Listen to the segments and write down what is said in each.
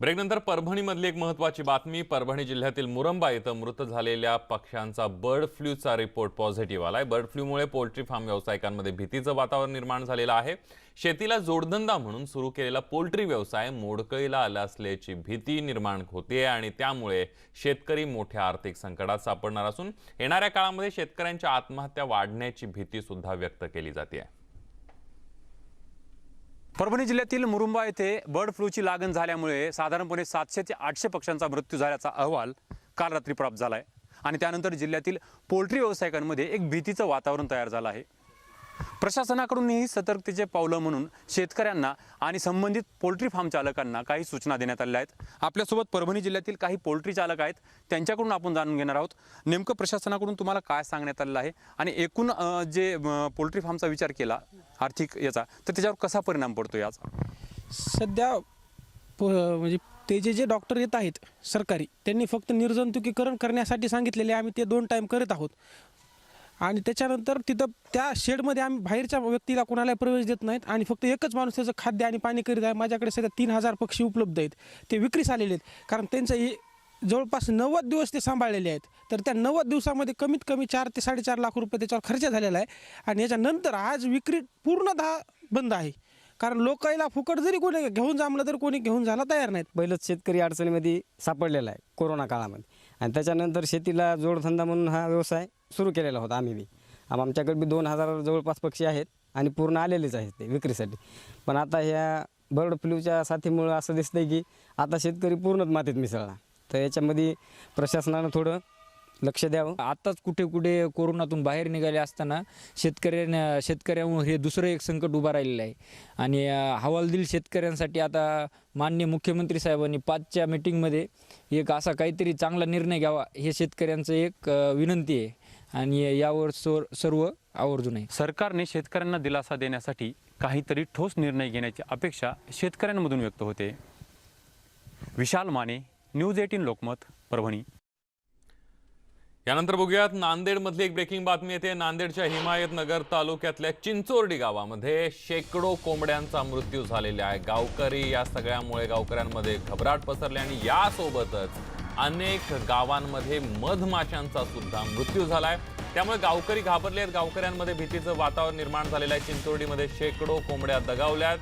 ब्रेकनंतर परभणीमधली एक महत्त्वाची बातमी परभणी जिल्ह्यातील मुरंबा इथं मृत झालेल्या पक्ष्यांचा बर्ड फ्लूचा रिपोर्ट पॉझिटिव्ह आलाय. बर्ड फ्लूमुळे पोल्ट्री फार्म व्यावसायिकांमध्ये भीतीचं वातावरण निर्माण झालेलं आहे. शेतीला जोडधंदा म्हणून सुरू केलेला पोल्ट्री व्यवसाय मोडकळीला आला असल्याची भीती निर्माण होते आणि त्यामुळे शेतकरी मोठ्या आर्थिक संकटात सापडणार असून येणाऱ्या काळामध्ये शेतकऱ्यांच्या आत्महत्या वाढण्याची भीती सुद्धा व्यक्त केली जाते परभणी जिल्ह्यातील मुरुंबा येथे बर्ड फ्लूची लागण झाल्यामुळे साधारणपणे सातशे ते आठशे पक्ष्यांचा मृत्यू झाल्याचा अहवाल काल रात्री प्राप्त झाला आहे आणि त्यानंतर जिल्ह्यातील पोल्ट्री व्यावसायिकांमध्ये एक भीतीचं वातावरण तयार झालं आहे. प्रशासनाकडूनही सतर्कतेचे पावलं म्हणून शेतकऱ्यांना आणि संबंधित पोल्ट्री फार्म चालकांना काही सूचना देण्यात आल्या आहेत. आपल्यासोबत परभणी जिल्ह्यातील काही पोल्ट्री चालक आहेत. त्यांच्याकडून आपण जाणून घेणार आहोत. नेमकं प्रशासनाकडून तुम्हाला काय सांगण्यात आलेलं आहे? आणि एकूण जे पोल्ट्री फार्मचा विचार केला आर्थिक याचा तर त्याच्यावर कसा परिणाम पडतो याचा? सध्या प म्हणजे ते जे जे डॉक्टर येत आहेत सरकारी त्यांनी फक्त निर्जंतुकीकरण करण्यासाठी सांगितलेले आम्ही ते दोन टाईम करत आहोत. आणि त्याच्यानंतर तिथं त्या शेडमध्ये आम्ही बाहेरच्या व्यक्तीला कोणालाही प्रवेश देत नाहीत आणि फक्त एकच माणूस त्याचं खाद्य आणि पाणी करीत आहे. माझ्याकडे सध्या तीन हजार पक्षी उपलब्ध आहेत. ते विक्रीस आलेले आहेत. कारण त्यांचं हे जवळपास नव्वद दिवस ते सांभाळलेले आहेत. तर त्या नव्वद दिवसामध्ये कमीत कमी चार ते साडेचार लाख रुपये त्याच्यावर खर्च झालेला आहे. आणि याच्यानंतर आज विक्री पूर्णतः बंद आहे. कारण लोकायला फुकट जरी कोणी घेऊन जमलं तर कोणी घेऊन झाला तयार नाहीत. पहिलंच शेतकरी अडचणीमध्ये सापडलेला आहे कोरोना काळामध्ये. आणि त्याच्यानंतर शेतीला जोडधंदा म्हणून हा व्यवसाय सुरू केलेला होता आम्ही बी. आम- आमच्याकडे बी दोन हजार जवळपास पक्षी आहेत आणि पूर्ण आलेलेच आहेत ते विक्रीसाठी. पण आता ह्या बर्ड फ्लूच्या साथीमुळं असं दिसतंय की आता शेतकरी पूर्णच मातीत मिसळला. तर याच्यामध्ये प्रशासनानं थोडं लक्ष द्यावं. आत्ताच कुठे कुठे कोरोनातून बाहेर निघाले असताना शेतकऱ्यांना शेतकऱ्यामुळे हे दुसरं एक संकट उभं राहिलेलं आहे. आणि हवालदिल शेतकऱ्यांसाठी आता मान्य मुख्यमंत्री साहेबांनी पाचच्या मिटिंगमध्ये एक असा काहीतरी चांगला निर्णय घ्यावा हे शेतकऱ्यांचं एक विनंती आहे. आणि यावर सर सर्व आवर्जून आहे. सरकारने शेतकऱ्यांना दिलासा देण्यासाठी काहीतरी ठोस निर्णय घेण्याची अपेक्षा शेतकऱ्यांमधून व्यक्त होते. Vishal Mane news eighteen Lokmat Parbhani. यानंतर बघूयात नांदेडमधली एक ब्रेकिंग बातमी येते. नांदेडच्या हिमायतनगर तालुक्यातल्या चिंचोर्डी गावामध्ये शेकडो कोंबड्यांचा मृत्यू झालेला आहे. गावकरी या सगळ्यामुळे गावकऱ्यांमध्ये घबराट पसरली आणि यासोबतच अनेक गावांमध्ये मधमाशांचा सुद्धा मृत्यू आहे त्यामुळे गावकरी घाबरले आहेत. गावकऱ्यांमध्ये भीतीचं वातावरण निर्माण झालेलं आहे. चिंचोर्डीमध्ये शेकडो कोंबड्या दगावल्यात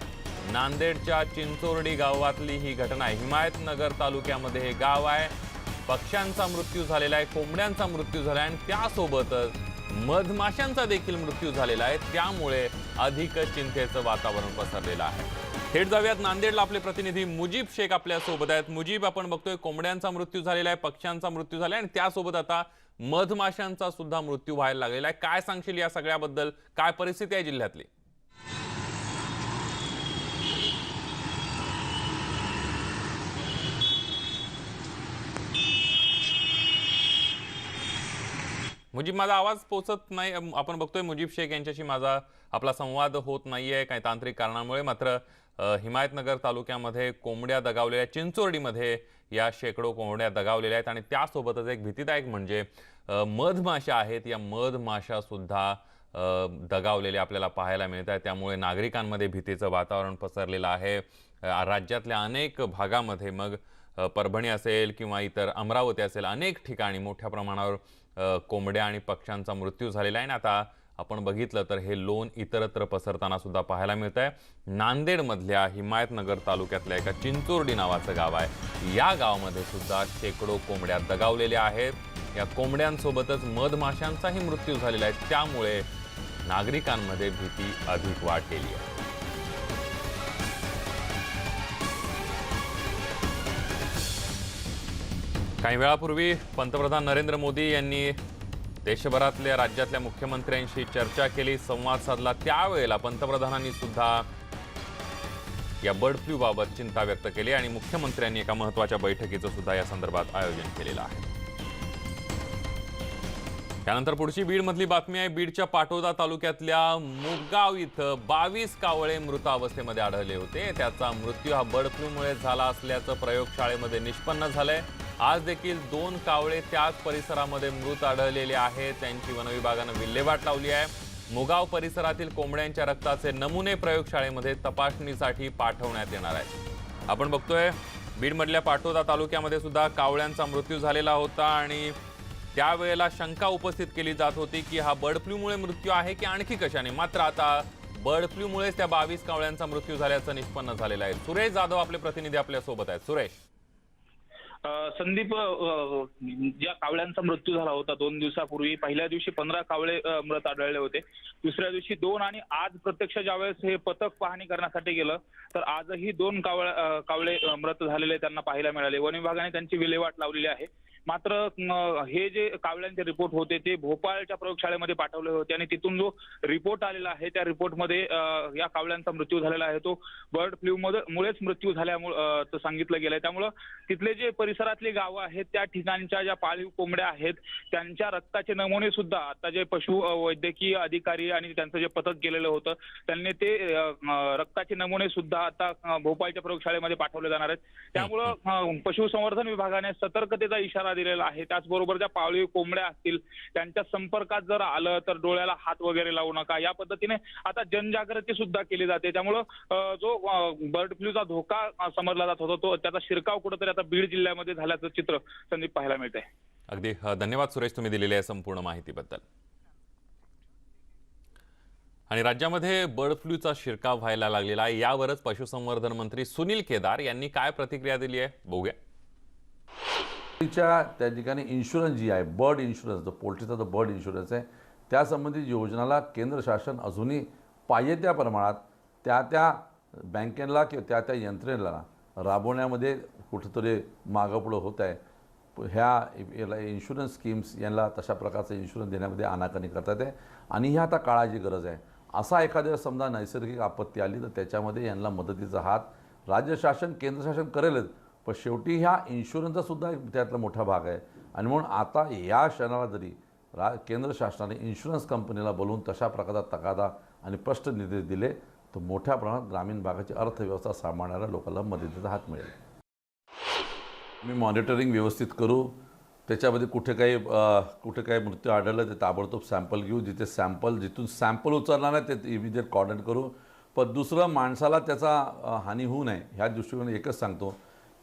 नांदेडच्या चिंचोर्डी गावातली ही घटना आहे. हिमायतनगर तालुक्यामध्ये हे गाव आहे. पक्ष्यांचा मृत्यू झालेला आहे. कोंबड्यांचा मृत्यू झाला आहे. आणि त्यासोबतच मधमाशांचा देखील मृत्यू झालेला आहे. त्यामुळे अधिक चिंतेचं वातावरण पसरलेलं आहे. थेट जाऊयात. नांदेडला आपले प्रतिनिधी मुजीब शेख आपल्यासोबत आहेत. मुजीब आपण बघतोय कोंबड्यांचा मृत्यू झालेला आहे पक्ष्यांचा मृत्यू झाला आहे आणि त्यासोबत आता मधमाशांचा सुद्धा मृत्यू व्हायला लागलेला आहे. काय सांगशील या सगळ्याबद्दल? काय परिस्थिती आहे जिल्ह्यातली? मुजीब माझा आवाज पोचत नाही. आपण बघतोय मुजीब शेख यांच्याशी माझा आपला संवाद होत नाहीये. काही तांत्रिक कारणामुळे मात्र हिमायतनगर तालुक्यामध्ये कोंबड्या दगावलेल्या चिंचोर्डीमध्ये या शेकडो कोंबड्या दगावलेल्या आहेत. आणि त्यासोबतच एक भीतीदायक म्हणजे मधमाशा आहेत. या मधमाशासुद्धा दगावलेले दगावलेल्या आपल्याला पाहायला मिळत आहे त्यामुळे नागरिकांमध्ये भीतीचं वातावरण पसरलेलं आहे. राज्यातल्या अनेक भागामध्ये मग परभणी असेल किंवा इतर अमरावती असेल अनेक ठिकाणी मोठ्या प्रमाणावर कोंबड्या आणि पक्ष्यांचा मृत्यू झालेला आहे. आणि आता आपण बघितलं तर हे लोन इतरत्र पसरताना सुद्धा पाहायला मिळत आहे नांदेडमधल्या हिमायतनगर तालुक्यातल्या एका चिंचोर्डी नावाचं गाव आहे. या गावामध्ये सुद्धा शेकडो कोंबड्या दगावलेल्या आहेत. या कोंबड्यांसोबतच मधमाशांचाही मृत्यू झालेला आहे. त्यामुळे नागरिकांमध्ये भीती अधिक वाढलेली आहे. काही वेळापूर्वी पंतप्रधान नरेंद्र मोदी यांनी देशभरातल्या राज्यातल्या मुख्यमंत्र्यांशी चर्चा केली संवाद साधला. त्यावेळेला पंतप्रधानांनी सुद्धा या बर्ड फ्लूबाबत चिंता व्यक्त केली आणि मुख्यमंत्र्यांनी एका महत्त्वाच्या बैठकीचं सुद्धा या संदर्भात आयोजन केलेलं आहे. त्यानंतर पुढची बीडमधली बातमी आहे. बीडच्या पाटोदा तालुक्यातल्या मुगाव इथं बावीस कावळे मृत अवस्थेमध्ये आढळले होते. त्याचा मृत्यू हा बर्ड फ्लूमुळे झाला असल्याचं प्रयोगशाळेमध्ये निष्पन्न झालंय. आज देखील दोन कावळे त्याच परिसरामध्ये मृत आढळलेले आहेत. त्यांची वनविभागानं विल्हेवाट लावली आहे. मुगाव परिसरातील कोंबड्यांच्या रक्ताचे नमुने प्रयोगशाळेमध्ये तपासणीसाठी पाठवण्यात येणार आहेत. आपण बघतोय बीडमधल्या पाटोदा तालुक्यामध्ये सुद्धा कावळ्यांचा मृत्यू झालेला होता आणि त्यावेळेला शंका उपस्थित केली जात होती की हा बर्ड फ्लूमुळे मृत्यू आहे की आणखी कशाने? मात्र आता बर्ड फ्लूमुळेच त्या बावीस कावळ्यांचा मृत्यू झाल्याचं निष्पन्न झालेलं आहे. सुरेश जाधव आपले प्रतिनिधी आपल्यासोबत आहेत. सुरेश. संदीप ज्या कावळ्यांचा मृत्यू झाला होता दोन दिवसापूर्वी पहिल्या दिवशी पंधरा कावळे मृत आढळले होते. दुसऱ्या दिवशी दोन आणि आज प्रत्यक्ष ज्यावेळेस हे पथक पाहणी करण्यासाठी गेलं तर आजही दोन कावळ कावळे मृत झालेले त्यांना पाहायला मिळाले. वन विभागाने त्यांची विल्हेवाट लावलेली आहे. मात्र हे जे कावळ्यांचे रिपोर्ट होते ते भोपाळच्या प्रयोगशाळेमध्ये पाठवले होते आणि तिथून जो रिपोर्ट आलेला आहे त्या रिपोर्टमध्ये या कावळ्यांचा मृत्यू झालेला आहे. तो बर्ड फ्लू मुळेच मृत्यू झाल्यामुळे सांगितलं गेलंय. त्यामुळं तिथले जे परिसरातली गावं आहेत त्या ठिकाणच्या ज्या पाळीव कोंबड्या आहेत त्यांच्या रक्ताचे नमुने सुद्धा आता जे पशु वैद्यकीय अधिकारी आणि त्यांचं जे पथक गेलेलं होतं त्यांनी ते रक्ताचे नमुने सुद्धा आता भोपाळच्या प्रयोगशाळेमध्ये पाठवले जाणार आहेत. त्यामुळं पशुसंवर्धन विभागाने सतर्कतेचा इशारा दिलेला आहे. त्याचबरोबर ज्या पाळीव कोंबड्या असतील त्यांच्या संपर्कात जर आलं तर डोळ्याला हात वगैरे लावू नका. या पद्धतीने आता जनजागृती सुद्धा केली जाते. त्यामुळं जो बर्ड फ्लूचा धोका समजला जात होता तो त्याचा शिरकाव कुठेतरी आता बीड जिल्ह्यामध्ये झाल्याचं चित्र संदीप पाहायला मिळतंय. अगदी धन्यवाद सुरेश तुम्ही दिलेल्या या संपूर्ण माहितीबद्दल. आणि राज्यामध्ये बर्ड फ्लूचा शिरकाव व्हायला लागलेला आहे. यावरच पशुसंवर्धन मंत्री सुनील केदार यांनी काय प्रतिक्रिया दिली आहे? बघूया. पोल्ट्रीच्या त्या ठिकाणी इन्शुरन्स जी आहे बर्ड इन्शुरन्स जो पोल्ट्रीचा जो बर्ड इन्शुरन्स आहे त्यासंबंधित योजनाला केंद्र शासन अजूनही पाहिजे त्या प्रमाणात त्या त्या बँकेला किंवा त्या त्या यंत्रणेला राबवण्यामध्ये कुठंतरी मागपुढं होत आहे. ह्या याला इन्शुरन्स स्कीम्स यांना तशा प्रकारचं इन्शुरन्स देण्यामध्ये आनाकानी करतात आहे आणि ही आता काळाची गरज आहे. असा एखाद्या समजा नैसर्गिक आपत्ती आली तर त्याच्यामध्ये यांना मदतीचा हात राज्य शासन केंद्र शासन करेलच. पण शेवटी ह्या इन्शुरन्सचा सुद्धा एक त्यातला मोठा भाग आहे. आणि म्हणून आता या क्षणाला जरी रा केंद्र शासनाने इन्शुरन्स कंपनीला बोलवून तशा प्रकारचा तकादा आणि स्पष्ट निर्देश दिले तर मोठ्या प्रमाणात ग्रामीण भागाची अर्थव्यवस्था सांभाळणाऱ्या लोकांना मदतीचा हात मिळेल. मी मॉनिटरिंग व्यवस्थित करू. त्याच्यामध्ये कुठे काही कुठे काही मृत्यू आढळलं ते ताबडतोब सॅम्पल घेऊ. जिथे सॅम्पल जिथून सॅम्पल उचलणार आहे ते इमिजिएट कॉर्डन करू. पण दुसरं माणसाला त्याचा हानी होऊ नये ह्या दृष्टिकोन एकच सांगतो.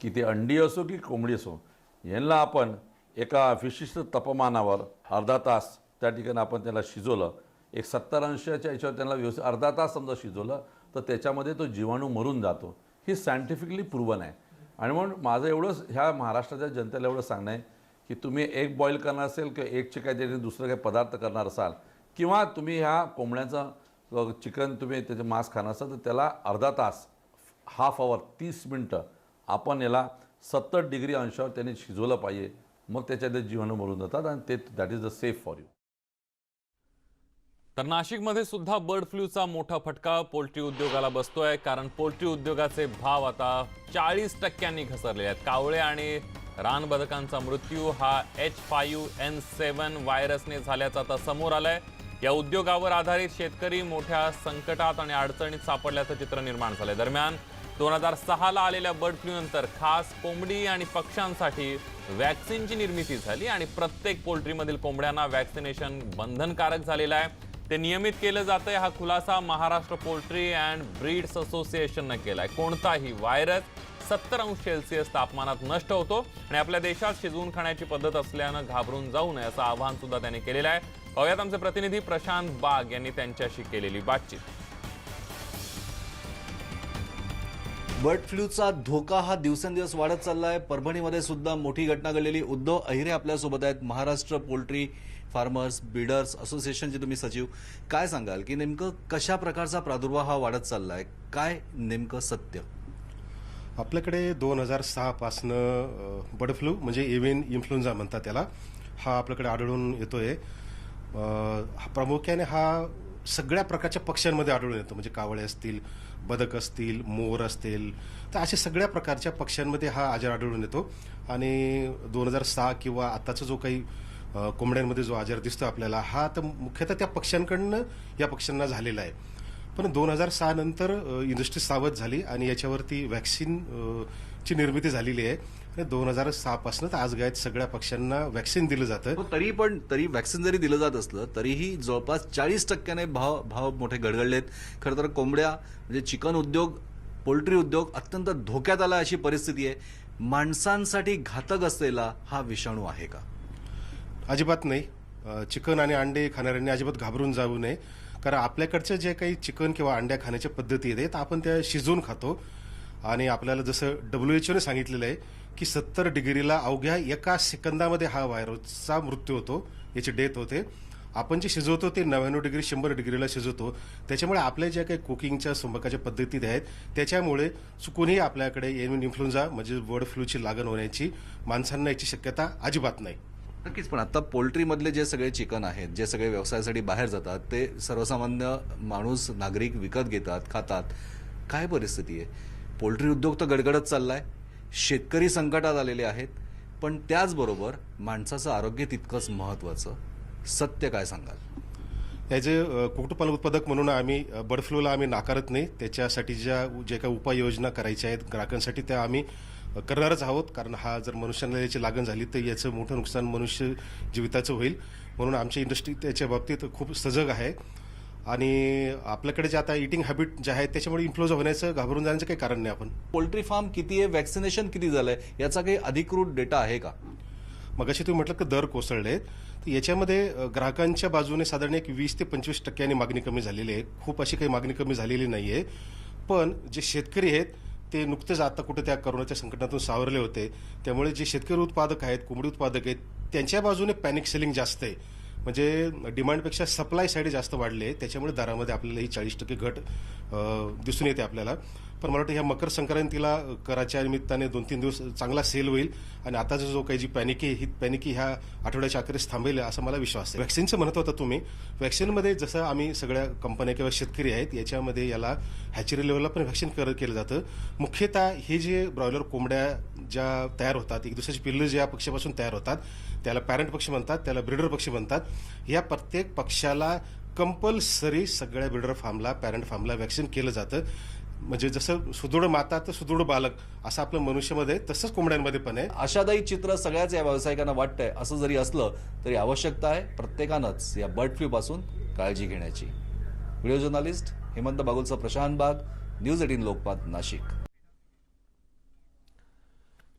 की ते अंडी असो की कोंबडी असो यांना आपण एका विशिष्ट तापमानावर अर्धा तास त्या ठिकाणी आपण त्याला शिजवलं. एक सत्तर अंशाच्या याच्यावर त्यांना व्यवस्थित अर्धा तास समजा शिजवलं तर त्याच्यामध्ये तो जीवाणू मरून जातो. ही सायंटिफिकली प्रूवन आहे. आणि म्हणून माझं एवढंच ह्या महाराष्ट्राच्या जनतेला एवढं सांगणं आहे की तुम्ही एक बॉईल करणार असेल किंवा एगचे काहीतरी दुसरं काही पदार्थ करणार असाल किंवा तुम्ही ह्या कोंबड्याचं चिकन तुम्ही त्याचे मांस खाणार असाल तर त्याला अर्धा तास हाफ आवर तीस मिनटं आपण याला सत्तर डिग्री अंशावर त्याने शिजवलं पाहिजे. मग त्याच्यात जीवाणू मरून जातात आणि ते that is the safe for you तर नाशिकमध्ये सुद्धा बर्ड फ्लूचा मोठा फटका पोल्ट्री उद्योगाला बसतोय. कारण पोल्ट्री उद्योगाचे भाव आता चाळीस टक्क्यांनी घसरले आहेत. कावळे आणि रानबदकांचा मृत्यू हा एच फाईव्ह एन सेवन व्हायरसने झाल्याचं आता समोर आलंय. या उद्योगावर आधारित शेतकरी मोठ्या संकटात आणि अडचणीत सापडल्याचं चित्र निर्माण झालंय. दरम्यान दोन हजार सहाला आलेल्या बर्ड फ्लू नंतर खास कोंबडी आणि पक्ष्यांसाठी वॅक्सिनची निर्मिती झाली आणि प्रत्येक पोल्ट्रीमधील कोंबड्यांना वॅक्सिनेशन बंधनकारक झालेलं आहे. ते नियमित केलं जातंय. हा खुलासा महाराष्ट्र पोल्ट्री अँड ब्रीड्स असोसिएशननं केलाय. कोणताही व्हायरस सत्तर अंश सेल्सिअस तापमानात नष्ट होतो आणि आपल्या देशात शिजवून खाण्याची पद्धत असल्यानं घाबरून जाऊ नये असं आवाहन सुद्धा त्यांनी केलेलं आहे. पाहुयात आमचे प्रतिनिधी प्रशांत बाग यांनी त्यांच्याशी केलेली बातचीत. बर्ड फ्लूचा धोका हा दिवसेंदिवस वाढत चालला आहे परभणीमध्ये सुद्धा मोठी घटना घडलेली. उद्धव अहिरे आपल्यासोबत आहेत. महाराष्ट्र पोल्ट्री फार्मर्स बिडर्स असोसिएशनचे तुम्ही सचिव. काय सांगाल की नेमकं कशा प्रकारचा प्रादुर्भाव हा वाढत चालला आहे काय नेमकं सत्य? आपल्याकडे दोन हजार सहापासनं बर्ड फ्लू म्हणजे एव्हियन इन्फ्लुएन्झा म्हणतात त्याला हा आपल्याकडे आढळून येतोय. प्रामुख्याने हा सगळ्या प्रकारच्या पक्ष्यांमध्ये आढळून येतो. म्हणजे कावळे असतील बदक असतील मोर असतील तर अशा सगळ्या प्रकारच्या पक्ष्यांमध्ये हा आजार आढळून येतो. आणि दोन हजार सहा किंवा आत्ताचा जो काही कोंबड्यांमध्ये जो आजार दिसतो आपल्याला हा तर मुख्यतः त्या पक्ष्यांकडनं या पक्ष्यांना झालेला आहे. पण दोन हजार सहा नंतर इंडस्ट्री सावध झाली आणि याच्यावरती व्हॅक्सिन ची निर्मिती झालेली आहे. दोन हजार सहा पासून आज गायत सगळ्या पक्ष्यांना व्हॅक्सिन दिलं जातं. तरी पण तरी वॅक्सिन जरी दिलं जात असलं तरीही जवळपास चाळीस टक्क्याने भाव भाव मोठे घडघडलेत खरं तर कोंबड्या म्हणजे चिकन उद्योग पोल्ट्री उद्योग अत्यंत धोक्यात आला अशी परिस्थिती आहे. माणसांसाठी घातक असलेला हा विषाणू आहे का? अजिबात नाही. चिकन आणि अंडे खाणाऱ्यांनी अजिबात घाबरून जाऊ नये. कारण आपल्याकडच्या जे काही चिकन किंवा अंड्या खाण्याच्या पद्धती आहेत आपण त्या शिजवून खातो. आणि आपल्याला जसं डब्ल्यू एच ओने सांगितलेलं आहे की सत्तर डिग्रीला अवघ्या एका सेकंदामध्ये हा व्हायरसचा मृत्यू होतो याची डेथ होते. आपण जे शिजवतो ते नव्याण्णव डिग्री शंभर डिग्रीला शिजवतो. त्याच्यामुळे आपल्या ज्या काही कुकिंगच्या स्वयंपाकाच्या पद्धती आहेत त्याच्यामुळे चुकूनही आपल्याकडे एन इन्फ्लुएन्झा म्हणजे बर्ड फ्लूची लागण होण्याची माणसांना याची शक्यता अजिबात नाही. नक्कीच पण आता पोल्ट्रीमधले जे सगळे चिकन आहेत जे सगळे व्यवसायासाठी बाहेर जातात ते सर्वसामान्य माणूस नागरिक विकत घेतात खातात. काय परिस्थिती आहे? पोल्ट्री उद्योग तर गडगडत चाललाय. शेतकरी संकटात आलेले आहेत पण त्याचबरोबर माणसाचं आरोग्य तितकंच महत्त्वाचं. सत्य काय सांगाल? त्याचे अ, कुक्कुटपालन उत्पादक म्हणून आम्ही बर्ड फ्लूला आम्ही नाकारत नाही त्याच्यासाठी ज्या जे काही उपाययोजना करायच्या आहेत ग्राहकांसाठी त्या आम्ही करणारच आहोत. कारण हा जर मनुष्याला याची लागण झाली तर याचं मोठं नुकसान मनुष्य जीविताचं होईल. म्हणून आमची इंडस्ट्री त्याच्या बाबतीत खूप सजग आहे. आणि आपल्याकडे जे आता इटिंग हॅबिट जे आहेत त्याच्यामुळे इन्फ्लुएन्झा होण्याचं घाबरून जाण्याचं काही कारण नाही आपण. पोल्ट्री फार्म किती आहे? वॅक्सिनेशन किती झालंय? याचा काही अधिकृत डेटा आहे का? मगाशी तुम्ही म्हटलं की दर कोसळले. तर याच्यामध्ये ग्राहकांच्या बाजूने साधारण एक वीस ते पंचवीस टक्क्यांनी मागणी कमी झालेली आहे. खूप अशी काही मागणी कमी झालेली नाही आहे पण जे शेतकरी आहेत ते नुकतेच आता कुठे त्या करोनाच्या संकटातून सावरले होते. त्यामुळे जे शेतकरी उत्पादक आहेत कोंबडी उत्पादक आहेत त्यांच्या बाजूने पॅनिक सेलिंग जास्त आहे. म्हणजे डिमांडपेक्षा सप्लाय साईड जास्त वाढले त्याच्यामुळे दरामध्ये आपल्याला ही चाळीस टक्के घट दिसून येते आपल्याला. पण मला वाटतं ह्या मकर संक्रांतीला कराच्या निमित्ताने दोन तीन दिवस चांगला सेल होईल आणि आताचा जो काही जी पॅनिकी ही पॅनिकी ह्या आठवड्याच्या अखेरीस थांबेल असं मला विश्वास आहे. व्हॅक्सिनचं म्हणत होता तुम्ही व्हॅक्सिनमध्ये जसं आम्ही सगळ्या कंपन्या किंवा शेतकरी आहेत याच्यामध्ये याला हॅचरी लेवलला पण व्हॅक्सिन कर केलं जातं. मुख्यतः हे जे ब्रॉयलर कोंबड्या ज्या तयार होतात एक दुसऱ्याची पिल्लं ज्या पक्षापासून तयार होतात त्याला पॅरेंट पक्षी म्हणतात त्याला ब्रिडर पक्षी म्हणतात या प्रत्येक पक्षाला कंपल्सरी सगळ्या ब्रिडर फार्मला पॅरेंट फार्मला व्हॅक्सिन केलं जातं. म्हणजे जसं सुदृढ माता तर सुदृढ बालक असं आपलं मनुष्यामध्ये तसंच कोंबड्यांमध्ये पण आहे. आशादायी चित्र सगळ्याच या व्यावसायिकांना वाटतंय. असं जरी असलं तरी आवश्यकता आहे प्रत्येकानंच या बर्ड फ्लू पासून काळजी घेण्याची. व्हिडिओ जर्नलिस्ट हेमंत बागुलचा प्रशांत बाग न्यूज एटीन लोकपात नाशिक.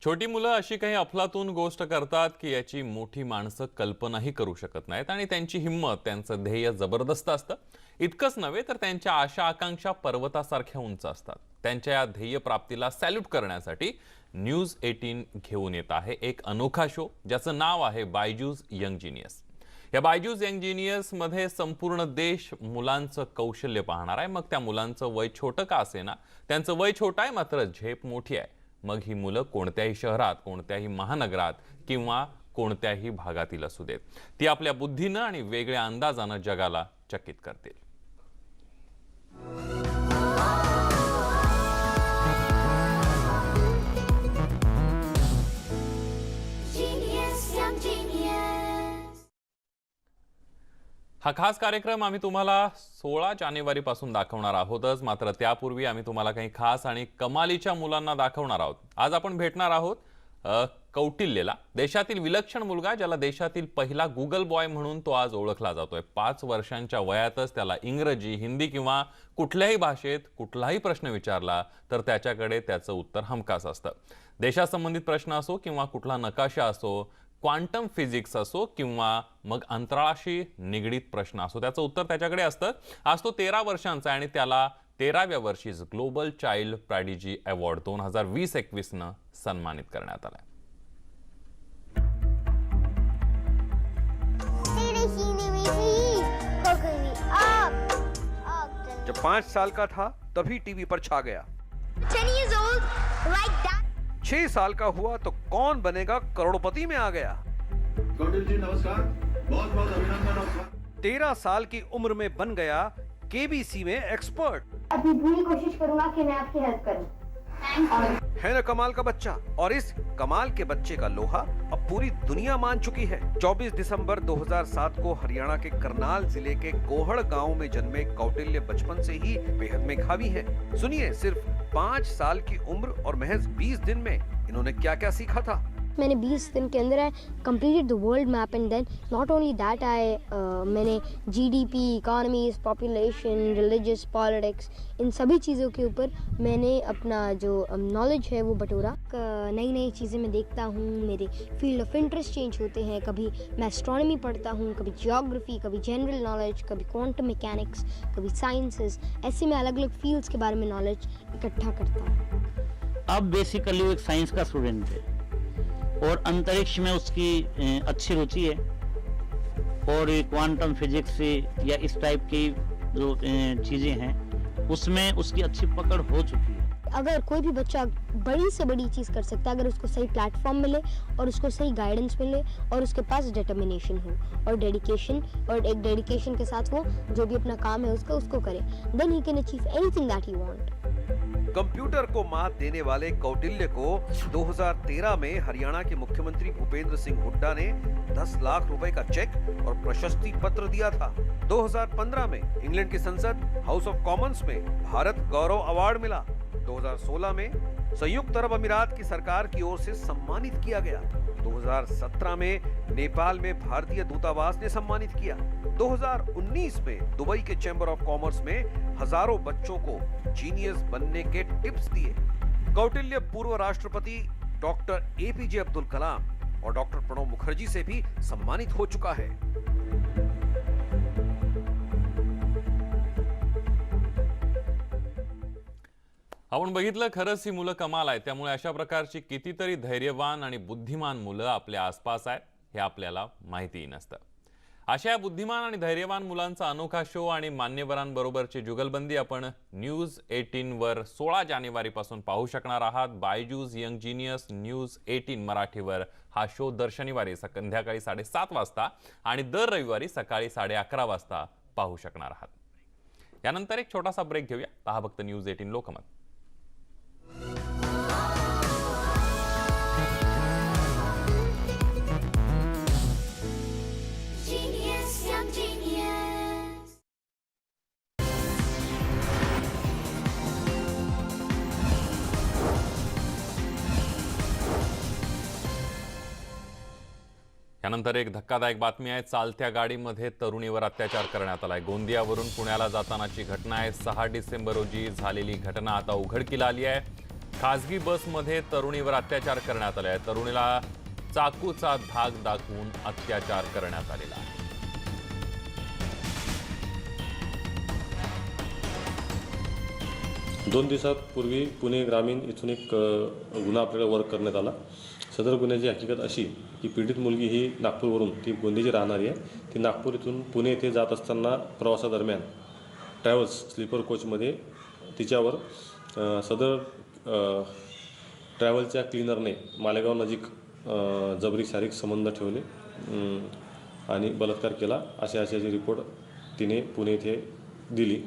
छोटी मुलं अशी काही अफलातून गोष्ट करतात की याची मोठी माणसं कल्पनाही करू शकत नाहीत आणि त्यांची हिंमत त्यांचं ध्येय जबरदस्त असतं. इतकंच नव्हे तर त्यांच्या आशा आकांक्षा पर्वतासारख्या उंच असतात. त्यांच्या या ध्येय प्राप्तीला सॅल्यूट करण्यासाठी न्यूज एटीन घेऊन येत आहे एक अनोखा शो ज्याचं नाव आहे बायजूज यंग जिनियस. या बायजूज यंग जिनियसमध्ये संपूर्ण देश मुलांचं कौशल्य पाहणार आहे. मग त्या मुलांचं वय छोटं का असेना त्यांचं वय छोटं आहे मात्र झेप मोठी आहे. मग ही मुलं कोणत्याही शहरात कोणत्याही महानगरात किंवा कोणत्याही भागातील असू देत. ती आपल्या बुद्धीनं आणि वेगळ्या अंदाजानं जगाला चकित करतील. हा खास कार्यक्रम आम्ही तुम्हाला सोळा जानेवारीपासून दाखवणार आहोतच. मात्र त्यापूर्वी आम्ही तुम्हाला काही खास आणि कमालीच्या मुलांना दाखवणार आहोत. आज आपण भेटणार आहोत कौटिल्यला. देशातील विलक्षण मुलगा ज्याला देशातील पहिला गुगल बॉय म्हणून तो आज ओळखला जातोय. पाच वर्षांच्या वयातच त्याला इंग्रजी हिंदी किंवा कुठल्याही भाषेत कुठलाही प्रश्न विचारला तर त्याच्याकडे त्याचं उत्तर हमखास असतं. देशासंबंधित प्रश्न असो किंवा कुठला नकाशा असो क्वांटम फिजिक्स असो किंवा मग अंतराळाशी निगडीत प्रश्न असो त्याचं उत्तर त्याच्याकडे असतं आज तो तेरा वर्षांचा आहे आणि त्याला तेराव्या वर्षीच ग्लोबल चाइल्ड प्रायडिजी अवॉर्ड दोन हजार वीस एकवीसनं सन्मानित करण्यात आलाय. जब पाँच साल का था तभी टीवी पर छा गया छह साल का हुआ तो कौन बनेगा करोड़पति में आ गया। जी नमस्कार। बहुत बहुत अभिनंदन तेरह साल की उम्र में बन गया केबीसी में एक्सपर्ट। अभी पूरी कोशिश करूँगा कि मैं आपकी हेल्प करूँ। है न कमाल का बच्चा और इस कमाल के बच्चे का लोहा अब पूरी दुनिया मान चुकी है। 24 दिसंबर 2007 को हरियाणा के करनाल ज़िले के गोहड़ गाँव में जन्मे कौटिल्य बचपन से ही बेहद मेधावी है। सुनिए सिर्फ़ पांच साल की उम्र और महज बीस दिन में इन्होंने क्या क्या सीखा था? मैंने 20 दिन के अंदर I completed the world map and then not only that I Maine G D P economies population religious politics in सभी चीज़ों के ऊपर मैंने अपना जो नॉलेज है वो बटोरा। नई नई चीज़ें मैं देखता हूँ, मेरे फ़ील्ड ऑफ़ इंटरेस्ट चेंज होते हैं। कभी मैं एस्ट्रोनॉमी पढ़ता हूँ, कभी जियोग्राफी कभी जनरल नॉलेज कभी क्वांटम मैकेनिक्स कभी साइंसेस ऐसे में अलग अलग फील्ड्स के बारे में नॉलेज इकट्ठा करता हूँ। अब बेसिकली एक साइंस का स्टूडेंट है और अंतरिक्ष में उसकी अच्छी रुचि है। और क्वांटम फिजिक्स या इस टाइप की जो चीज़ें हैं, उसमें उसकी अच्छी पकड़ हो चुकी है। अगर कोई भी बच्चा बड़ी से बड़ी चीज़ कर सकता है, अगर उसको सही प्लेटफॉर्म मिले और उसको सही गाइडेंस मिले और उसके पास डिटर्मिनेशन हो और डेडिकेशन और एक डेडिकेशन के साथ वो जो भी अपना काम है उसका, उसको करे then he can achieve anything that he want computer को मात देने वाले कौटिल्य को 2013 में हरियाणा के मुख्यमंत्री भूपेंद्र सिंह हुड्डा ने 10 लाख रुपए का चेक और प्रशस्ति पत्र दिया था। 2015 में इंग्लैंड की संसद हाउस ऑफ़ कॉमन्स में भारत गौरव अवार्ड मिला। 2016 में संयुक्त अरब अमीरात की सरकार की ओर से सम्मानित किया गया। 2017 में नेपाल में भारतीय दूतावास ने सम्मानित किया। 2019 में दुबई के चैंबर ऑफ़ कॉमर्स में हज़ारों बच्चों को जीनियस बनने के टिप्स दिए। कौटिल्य पूर्व राष्ट्रपति डॉक्टर एपीजे अब्दुल कलाम और डॉक्टर प्रणब मुखर्जी से भी सम्मानित हो चुका है। आपण बघितलं खरंच ही मुलं कमाल आहेत. त्यामुळे अशा प्रकारची कितीतरी धैर्यवान आणि बुद्धिमान मुलं आपल्या आसपास आहेत हे आपल्याला माहितीही नसतं. अशा या बुद्धिमान आणि धैर्यवान मुलांचा अनोखा शो आणि मान्यवरांबरोबरची जुगलबंदी आपण न्यूज एटीन वर सोळा जानेवारीपासून पाहू शकणार आहात. Byju's young genius news eighteen मराठीवर हा शो दर शनिवारी संध्याकाळी साडेसात वाजता आणि दर रविवारी सकाळी साडे अकरा वाजता पाहू शकणार आहात. यानंतर एक छोटासा ब्रेक घेऊया. पहा फक्त न्यूज एटीन लोकमत. यानंतर एक धक्कादायक बातमी आहे. चालत्या गाडीमध्ये तरुणीवर अत्याचार करण्यात आलाय. गोंदियावरून पुण्याला जातानाची घटना आहे. सहा डिसेंबर रोजी झालेली घटना आता उघडकीला आली आहे. खासगी बसमध्ये तरुणीवर अत्याचार करण्यात आला आहे तरुणीला चाकूचा धाक दाखवून अत्याचार करण्यात आलेला आहे. दोन दिवसापूर्वी पुणे ग्रामीण इथून एक गुन्हा आपल्याला वर्क करण्यात आला. सदर गुन्ह्याची हकीकत अशी की पीडित मुलगी ही नागपूरवरून ती गोंदीची राहणारी आहे. ती नागपूर इथून पुणे येथे जात असताना प्रवासादरम्यान ट्रॅव्हल्स स्लीपर कोचमध्ये तिच्यावर सदर ट्रॅव्हलच्या क्लिनरने मालेगाव नजीक जबरी शारीरिक संबंध ठेवले आणि बलात्कार केला असे अशाची रिपोर्ट तिने पुणे येथे दिली.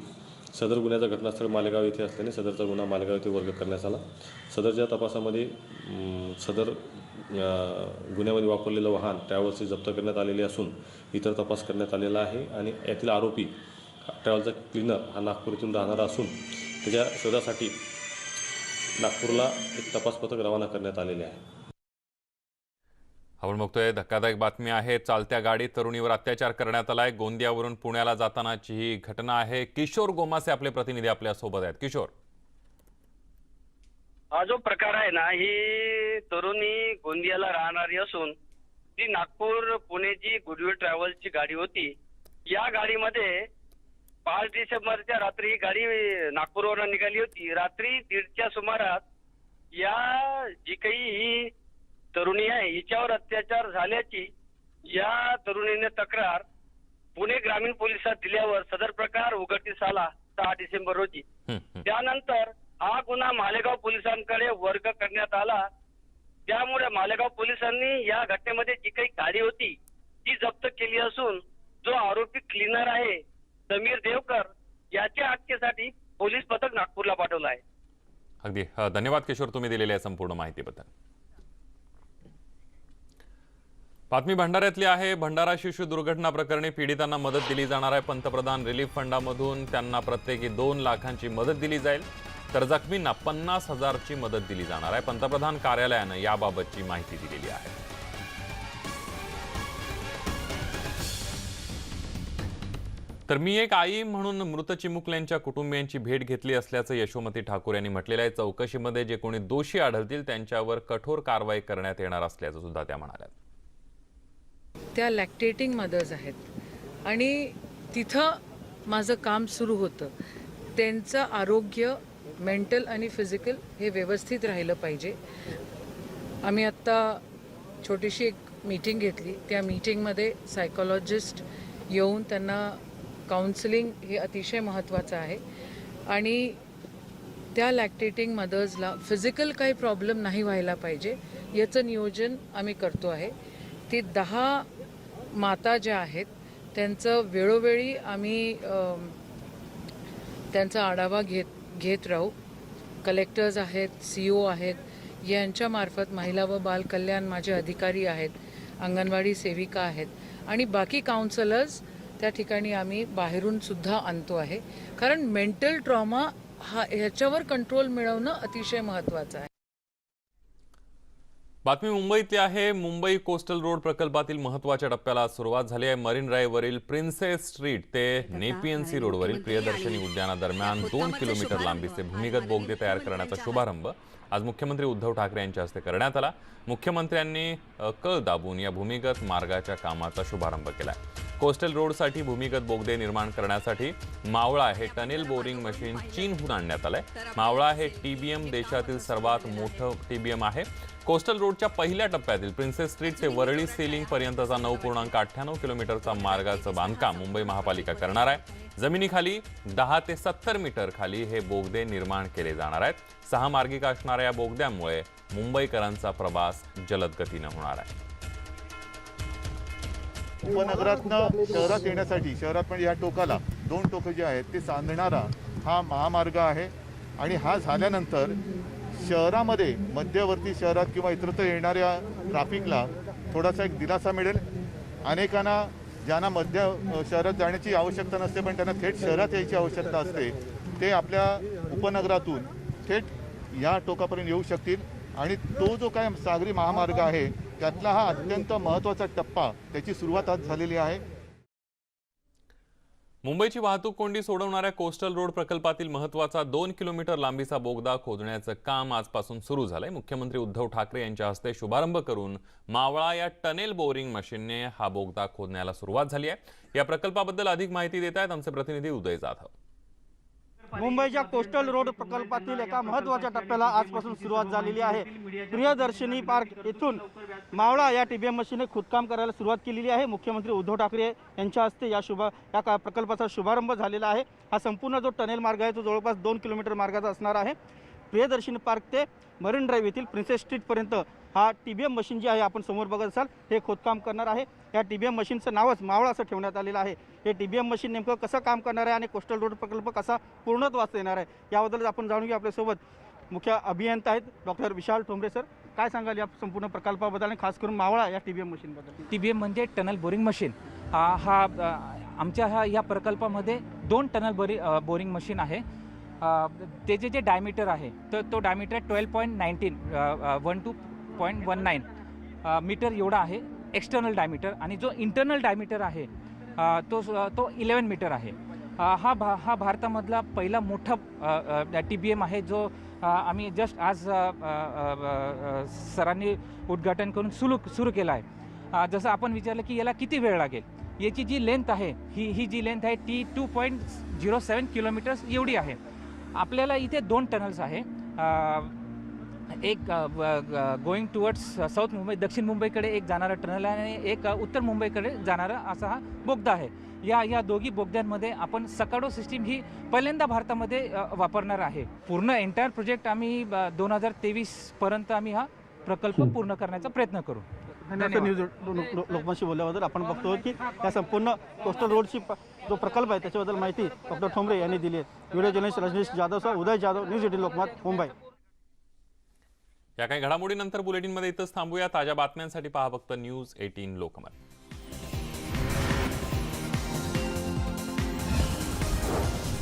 सदर गुन्ह्याचा घटनास्थळ मालेगाव येथे असल्याने सदरचा गुन्हा मालेगाव येथे वर्ग करण्यात आला. सदरच्या तपासामध्ये सदर गुन्ह्यामध्ये वापरलेलं वाहन ट्रॅव्हल्सचे जप्त करण्यात आलेले असून इतर तपास करण्यात आलेला आहे आणि यातील आरोपी ट्रॅव्हलचा क्लिनर हा नागपूर येथून राहणारा असून त्याच्या शोधासाठी नागपूरला एक तपास पथक रवाना करण्यात आलेले आहे. आपण बघतोय धक्कादायक बातमी आहे चालत्या गाडीत तरुणीवर अत्याचार करण्यात आलाय. गोंदियावरून पुण्याला जातानाची ही घटना आहे. किशोर गोमासे आपले प्रतिनिधी आपल्यासोबत आहेत. किशोर. हा जो प्रकार आहे ना ही तरुणी गोंदियाला राहणारी असून ती नागपूर पुणेची गुडवे ट्रॅव्हल्सची गाडी होती. या गाडीमध्ये पाच डिसेंबरच्या रात्री ही गाडी नागपूरवरून निघाली होती. रात्री दीडच्या सुमारास या जी काही ही तरुणी आहे हिच्यावर अत्याचार झाल्याची या तरुणीने तक्रार पुणे ग्रामीण पोलिसात दिल्यावर सदर प्रकार उघडकीस आला सहा डिसेंबर रोजी. त्यानंतर हा गुन्हा मालेगाव पोलिसांकडे वर्ग करण्यात आला. त्यामुळे मालेगाव पोलिसांनी या घटनेमध्ये जी काही गाडी होती ती जप्त केली असून जो आरोपी क्लिनर आहे समीर देवकर याच्या अटकेसाठी पोलीस पथक नागपूरला पाठवलं आहे. अगदी. धन्यवाद किशोर तुम्ही दिलेल्या संपूर्ण माहितीबद्दल. बातमी भंडाऱ्यातली आहे. भंडारा शिशु दुर्घटना प्रकरणी पीडितांना मदत दिली जाणार आहे. पंतप्रधान रिलीफ फंडामधून त्यांना प्रत्येकी दोन लाखांची मदत दिली जाईल. तर जखमींना पन्नास हजारची मदत दिली जाणार आहे. पंतप्रधान कार्यालयानं याबाबतची माहिती दिलेली आहे. तर मी एक आई म्हणून मृत चिमुकल्यांच्या कुटुंबियांची भेट घेतली असल्याचं यशोमती ठाकूर यांनी म्हटलेलं आहे. चौकशीमध्ये जे कोणी दोषी आढळतील त्यांच्यावर कठोर कारवाई करण्यात येणार असल्याचं सुद्धा त्या म्हणाल्या. त्या लॅक्टेटिंग मदर्स आहेत. आणि तिथं माझं काम सुरू होतं. त्यांचं आरोग्य मेंटल आणि फिजिकल हे व्यवस्थित राहिलं पाहिजे. आम्ही आत्ता छोटीशी एक मीटिंग घेतली. त्या मीटिंगमध्ये सायकोलॉजिस्ट येऊन त्यांना काउन्सिलिंग हे अतिशय महत्त्वाचं आहे. आणि त्या लॅक्टेटिंग मदर्सला फिजिकल काही प्रॉब्लेम नाही व्हायला पाहिजे. याचं नियोजन आम्ही करतो आहे. ते दहा माता ज्या आहेत त्यांचं वेळोवेळी आम्ही त्यांचा आढावा घेत घेत राहू. कलेक्टर्स आहेत सी ओ आहेत यांच्यामार्फत महिला व बाल कल्याण माझे अधिकारी आहेत अंगणवाडी सेविका आहेत आणि बाकी काउन्सलर्स त्या ठिकाणी आम्ही बाहेरून सुद्धा आणतो आहे. कारण मेंटल ट्रॉमा हा ह्याच्यावर कंट्रोल मिळवणं अतिशय महत्त्वाचं आहे. बातमी मुंबईतली आहे. मुंबई कोस्टल रोड प्रकल्पातील महत्त्वाच्या टप्प्याला आज सुरुवात झाली आहे. मरीन ड्राईव्हवरील प्रिन्सेस स्ट्रीट ते नेपीएनसी रोडवरील प्रियदर्शनी उद्यानादरम्यान दोन किलोमीटर लांबीचे भूमिगत बोगदे तयार करण्याचा शुभारंभ आज मुख्यमंत्री उद्धव ठाकरे यांच्या हस्ते करण्यात आला. मुख्यमंत्र्यांनी कळ दाबून या भूमिगत मार्गाच्या कामाचा शुभारंभ केला कोस्टल रोडसाठी भूमिगत बोगदे निर्माण करण्यासाठी मावळा हे टनेल बोरिंग मशीन चीनहून आणण्यात आलंय. मावळा हे टीबीएम देशातील सर्वात मोठं टीबीएम आहे. कोस्टल रोडच्या पहिल्या टप्प्यातील प्रिन्सेस स्ट्रीट ते वरळी सेलिंग पर्यंतचा नऊ पूर्णांक अठ्ठ्याण्णव किलोमीटरचा मार्गाचं बांधकाम मुंबई महापालिका करणार आहे. जमिनीखाली दहा ते सत्तर मीटर खाली हे बोगदे निर्माण केले जाणार आहेत. सहा मार्गिका असणाऱ्या या बोगद्यामुळे मुंबईकरांचा प्रवास जलद गतीनं होणार आहे. उपनगरातनं शहरात येण्यासाठी शहरात म्हणजे या टोकाला दोन टोकं जे आहेत ते सांधणारा हा महामार्ग आहे. आणि हा झाल्यानंतर शहरामध्ये मध्यवर्ती शहरात किंवा इतरत्र येणाऱ्या ट्रॅफिकला थोडासा एक दिलासा मिळेल. अनेकांना ज्यांना मध्य शहरात जाण्याची आवश्यकता नसते पण त्यांना थेट शहरात यायची आवश्यकता असते ते आपल्या उपनगरातून थेट या टोकापर्यंत येऊ शकतील. आणि तो जो काय सागरी महामार्ग आहे त्यातला हा अत्यंत महत्त्वाचा टप्पा त्याची सुरुवात आज झालेली आहे. मुंबईची वाहतूक कोंडी सोडवणाऱ्या कोस्टल रोड प्रकल्पातील महत्त्वाचा दोन किलोमीटर लांबीचा बोगदा खोदण्याचं काम आजपासून सुरू झालंय. मुख्यमंत्री उद्धव ठाकरे यांच्या हस्ते शुभारंभ करून मावळा या टनेल बोरिंग मशीनने हा बोगदा खोदण्याला सुरुवात झाली आहे. या प्रकल्पाबद्दल अधिक माहिती देत आहेत आमचे प्रतिनिधी उदय जाधव. मुंबईच्या कोस्टल रोड प्रकल्पातील एका महत्त्वाच्या टप्प्याला आजपासून सुरुवात झालेली आहे. प्रियदर्शनी पार्क येथून मावळा या टीबीएम मशीने खुदकाम करायला सुरुवात केलेली आहे. मुख्यमंत्री उद्धव ठाकरे यांच्या हस्ते या शुभ या का प्रकल्पाचा शुभारंभ झालेला आहे. हा संपूर्ण जो टनेल मार्ग आहे तो जवळपास दोन किलोमीटर मार्गाचा असणार आहे. प्रियदर्शनी पार्क ते मरीन ड्राईव्ह येथील प्रिन्सेस स्ट्रीटपर्यंत हा टी बी एम मशीन जी आहे आपण समोर बघत असाल हे खोदकाम करणार आहे. या टी बी एम मशीनचं नावच मावळा असं ठेवण्यात आलेलं आहे. हे टी बी एम मशीन नेमकं कसं काम करणार आहे आणि कोस्टल रोड प्रकल्प कसा पूर्णत्वास येणार आहे याबद्दल आपण जाणून घेऊ आपल्यासोबत. मुख्य अभियंता आहेत डॉक्टर विशाल ठोंबरे सर. काय सांगाल या संपूर्ण प्रकल्पाबद्दल आणि खास करून मावळा या टी बी एम मशीनबद्दल? टी बी एम म्हणजे टनल बोरिंग मशीन. हा आमच्या ह्या या प्रकल्पामध्ये दोन टनल बोरि बोरिंग मशीन आहे. त्याचे जे डायमीटर आहे तर तो diameter twelve point nineteen one two point one nine metre एवढा आहे एक्स्टर्नल डायमीटर आणि जो इंटरनल डायमीटर आहे तो तो इलेवन मीटर आहे. हा भा हा भारतामधला पहिला मोठा टी बी एम आहे जो आम्ही जस्ट आज सरांनी उद्घाटन करून सुरू सुरू केला आहे. जसं आपण विचारलं की याला किती वेळ लागेल? याची जी लेंथ आहे ही ही जी लेंथ आहे ती two point zero seven kilometres एवढी आहे. आपल्याला इथे दोन टनल्स आहे. एक गोईंग टुवर्ड्स साऊथ मुंबई दक्षिण मुंबईकडे एक जाणारा टनल आहे आणि एक उत्तर मुंबईकडे जाणारा असा हा बोगदा आहे. या या दोघी बोगद्यांमध्ये आपण सकाडो सिस्टीम ही पहिल्यांदा भारतामध्ये वापरणार आहे. पूर्ण एंटायर प्रोजेक्ट आम्ही दोन हजार तेवीसपर्यंत आम्ही हा प्रकल्प पूर्ण करण्याचा प्रयत्न करू. न्यूज लोकमतशी बोलल्याबद्दल आपण बघतो की या संपूर्ण कोस्टल रोडची जो प्रकल्प आहे त्याच्याबद्दल माहिती डॉक्टर ठोंबरे यांनी दिली आहे. Video journalist Rajneesh Jadhav sir Uday Jadhav news eighteen Lokmat Mumbai. या काही घडामोडीनंतर बुलेटिनमध्ये इथंच थांबूया. ताज्या बातम्यांसाठी पहा फक्त न्यूज एटीन लोकमत.